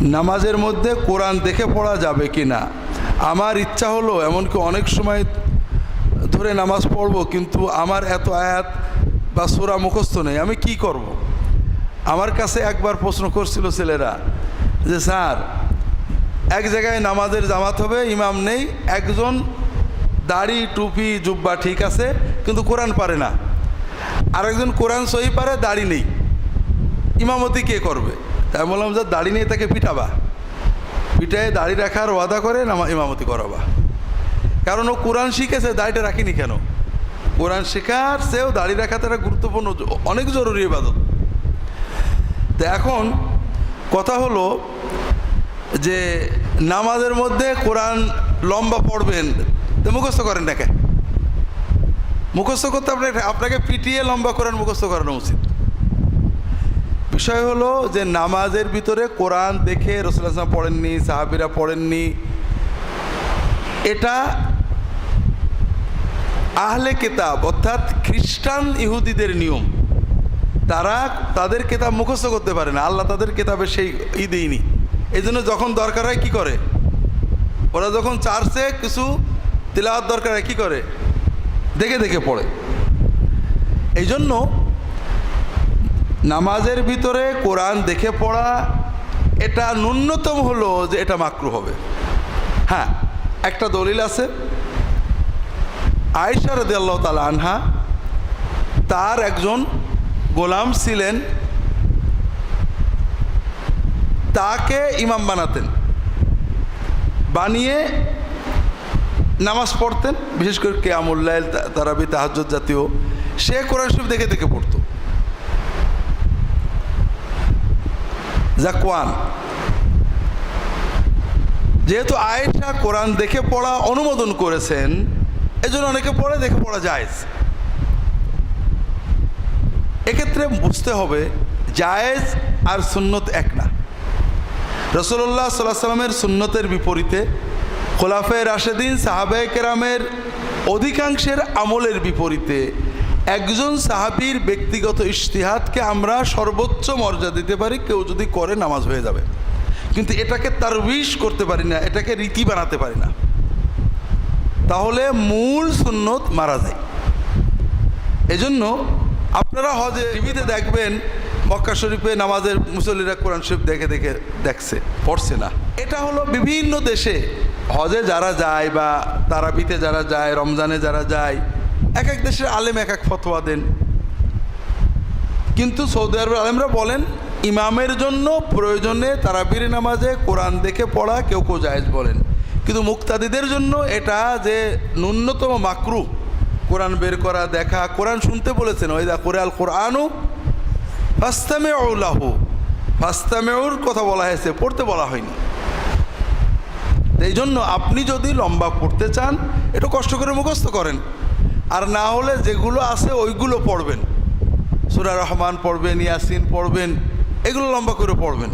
নামাজের মধ্যে কোরআন দেখে পড়া যাবে কি না? আমার ইচ্ছা হলো, এমনকি অনেক সময় ধরে নামাজ পড়ব, কিন্তু আমার এত আয়াত বা সোরা মুখস্থ নেই, আমি কি করব। আমার কাছে একবার প্রশ্ন করছিল ছেলেরা যে, স্যার, এক জায়গায় নামাজের জামাত হবে, ইমাম নেই, একজন দাড়ি, টুপি, জুব্বা ঠিক আছে, কিন্তু কোরআন পারে না। আরেকজন কোরআন সহি পারে, দাড়ি নেই। ইমামতি কে করবে? তাই বললাম যে দাড়ি নিয়ে তাকে পিটাবা। পিটায় দাড়ি রাখার ওয়াদা করে নামা ইমামতি করাবা। কারণ ও কোরআন শিখেছে দাড়িটা রাখিনি কেন? কোরআন শেখার সেও দাড়ি রাখাতে একটা গুরুত্বপূর্ণ অনেক জরুরি ইবাদত। তো এখন কথা হলো যে নামাজের মধ্যে কোরআন লম্বা পড়বেন, তো মুখস্থ করেন নাকি মুখস্থ করতে আপনাকে আপনাকে পিটিয়ে লম্বা কোরআন মুখস্থ করানো উচিত। বিষয় হলো যে নামাজের ভিতরে কোরআন দেখে রসুল্লাহ পড়েননি, সাহাবিরা পড়েননি। এটা আহলে কেতাব অর্থাৎ খ্রিস্টান ইহুদিদের নিয়ম। তারা তাদের কেতাব মুখস্থ করতে পারে না, আল্লাহ তাদের কেতাবে সেই ই দেয়নি। এই জন্য যখন দরকার হয় কী করে? ওরা যখন চার্চে কিছু তিলাওয়াত দরকার হয় কী করে? দেখে দেখে পড়ে। এই জন্য নামাজের ভিতরে কোরআন দেখে পড়া, এটা ন্যূনতম হলো যে এটা মাকরু হবে। হ্যাঁ একটা দলিল আছে। আয়েশা রদি তালা আনহা তার একজন গোলাম ছিলেন। তাকে ইমাম বানাতেন, বানিয়ে নামাজ পড়তেন, বিশেষ করে কে কেয়ামুল্লাহ তারাবি, তাহাজ্জুদ জাতীয়। সে কোরআন শরীফ দেখে দেখে পড়তো। জাকওয়ান। যেহেতু আয়েশা কোরআন দেখে পড়া অনুমোদন করেছেন, এজন্য অনেকে পড়ে দেখে পড়া যায় এক্ষেত্রে বুঝতে হবে, জায়েজ আর সুন্নত এক না। রসল্লাহ সাল্লাহ সাল্লামের সুন্নতের বিপরীতে খোলাফে রাশেদিন সাহাবে কেরামের অধিকাংশের আমলের বিপরীতে একজন সাহাবির ব্যক্তিগত ইশতিহাদকে আমরা সর্বোচ্চ মর্যাদা দিতে পারি, কেউ যদি করে নামাজ হয়ে যাবে। কিন্তু এটাকে তারবিশ করতে পারি না, এটাকে রীতি বানাতে পারি না। তাহলে মূল সুন্নত মারা যায়। এজন্য আপনারা হজে টিভিতে দেখবেন, মক্কা শরীফে নামাজের মুসল্লিরা কোরআন শরীফ দেখে দেখে দেখছে, পড়ছে না। এটা হলো বিভিন্ন দেশে হজে যারা যায় বা তারাবিতে যারা যায়, রমজানে যারা যায় এক এক দেশের আলেম এক এক ফতোয়া দেন। কিন্তু সৌদি আরবের আলেমরা বলেন, ইমামের জন্য প্রয়োজনে তারাবির নামাজে কোরআন দেখে পড়া কেউ কেউ জায়েজ বলেন। কিন্তু মুক্তাদিদের জন্য এটা যে ন্যূনতম মাকরু, কোরআন বের করা, দেখা, কোরআন শুনতে বলেছেন ওইদা কোরআল কোরআনও ফাস্তামে লাহু, ফাস্তামেউর কথা বলা হয়েছে, পড়তে বলা হয়নি। এই জন্য আপনি যদি লম্বা পড়তে চান, একটু কষ্ট করে মুখস্থ করেন। আর না হলে যেগুলো আছে ওইগুলো পড়বেন। সুরা রহমান পড়বেন, ইয়াসিন পড়বেন, এগুলো লম্বা করে পড়বেন।